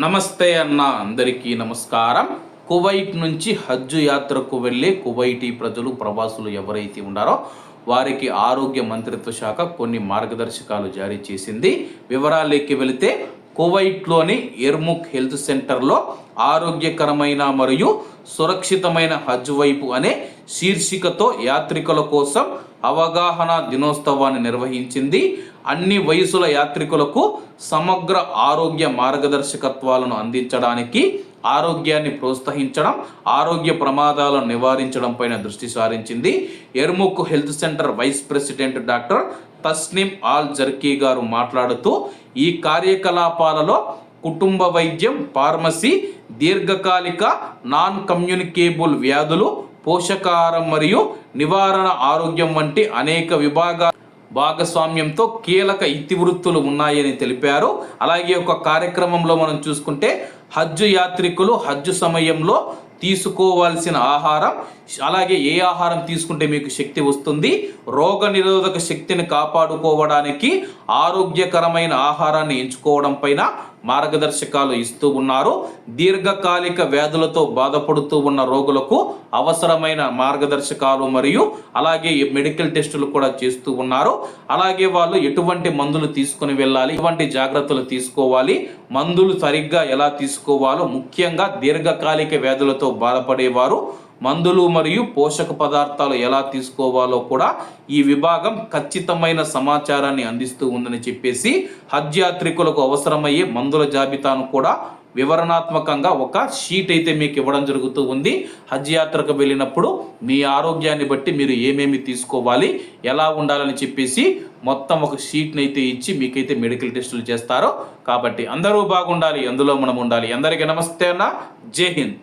నమస్తే అన్న అందరికీ నమస్కారం. కువైట్ నుంచి హజ్జు యాత్రకు వెళ్ళే కువైటీ ప్రజలు ప్రవాసులు ఎవరైతే ఉన్నారో వారికి ఆరోగ్య మంత్రిత్వ శాఖ కొన్ని మార్గదర్శకాలు జారీ చేసింది. వివరాలకి వెళితే కువైట్లోని ఎర్ముక్ హెల్త్ సెంటర్లో ఆరోగ్యకరమైన మరియు సురక్షితమైన హజ్ వైపు అనే శీర్షికతో యాత్రికుల కోసం అవగాహన దినోత్సవాన్ని నిర్వహించింది. అన్ని వయసుల యాత్రికులకు సమగ్ర ఆరోగ్య మార్గదర్శకత్వాలను అందించడానికి ఆరోగ్యాన్ని ప్రోత్సహించడం ఆరోగ్య ప్రమాదాలను నివారించడం పైన దృష్టి సారించింది. Yarmouk Health Centre Vice President doctor Tasnim Al Jerky గారు మాట్లాడుతూ ఈ కార్యకలాపాలలో కుటుంబ వైద్యం ఫార్మసీ దీర్ఘకాలిక నాన్ కమ్యూనికేబుల్ వ్యాధులు పోషకాహారం మరియు నివారణ ఆరోగ్యం వంటి అనేక విభాగాలు భాగస్వామ్యంతో కీలక ఇతివృత్తులు ఉన్నాయని తెలిపారు. అలాగే ఒక కార్యక్రమంలో మనం చూసుకుంటే హజ్జు యాత్రికులు హజ్జు సమయంలో తీసుకోవాల్సిన ఆహారం అలాగే ఏ ఆహారం తీసుకుంటే మీకు శక్తి వస్తుంది రోగ నిరోధక శక్తిని కాపాడుకోవడానికి ఆరోగ్యకరమైన ఆహారాన్ని ఎంచుకోవడం పైన మార్గదర్శకాలు ఇస్తూ ఉన్నారు. దీర్ఘకాలిక వ్యాధులతో బాధపడుతూ ఉన్న రోగులకు అవసరమైన మార్గదర్శకాలు మరియు అలాగే మెడికల్ టెస్టులు కూడా చేస్తూ ఉన్నారు. అలాగే వాళ్ళు ఎటువంటి మందులు తీసుకుని వెళ్ళాలి ఎటువంటి జాగ్రత్తలు తీసుకోవాలి మందులు సరిగ్గా ఎలా తీసుకోవాలో ముఖ్యంగా దీర్ఘకాలిక వ్యాధులతో బాధపడేవారు. మందులు మరియు పోషక పదార్థాలు ఎలా తీసుకోవాలో కూడా ఈ విభాగం ఖచ్చితమైన సమాచారాన్ని అందిస్తూ ఉందని చెప్పేసి హజ్ యాత్రికులకు అవసరమయ్యే మందుల జాబితాను కూడా వివరణాత్మకంగా ఒక షీట్ అయితే మీకు ఇవ్వడం జరుగుతూ ఉంది. హజ్ యాత్రకు వెళ్ళినప్పుడు మీ ఆరోగ్యాన్ని బట్టి మీరు ఏమేమి తీసుకోవాలి ఎలా ఉండాలని చెప్పేసి మొత్తం ఒక షీట్ని అయితే ఇచ్చి మీకైతే మెడికల్ టెస్టులు చేస్తారో. కాబట్టి అందరూ బాగుండాలి అందులో మనం ఉండాలి. అందరికీ నమస్తే అన్న. జై హింద్.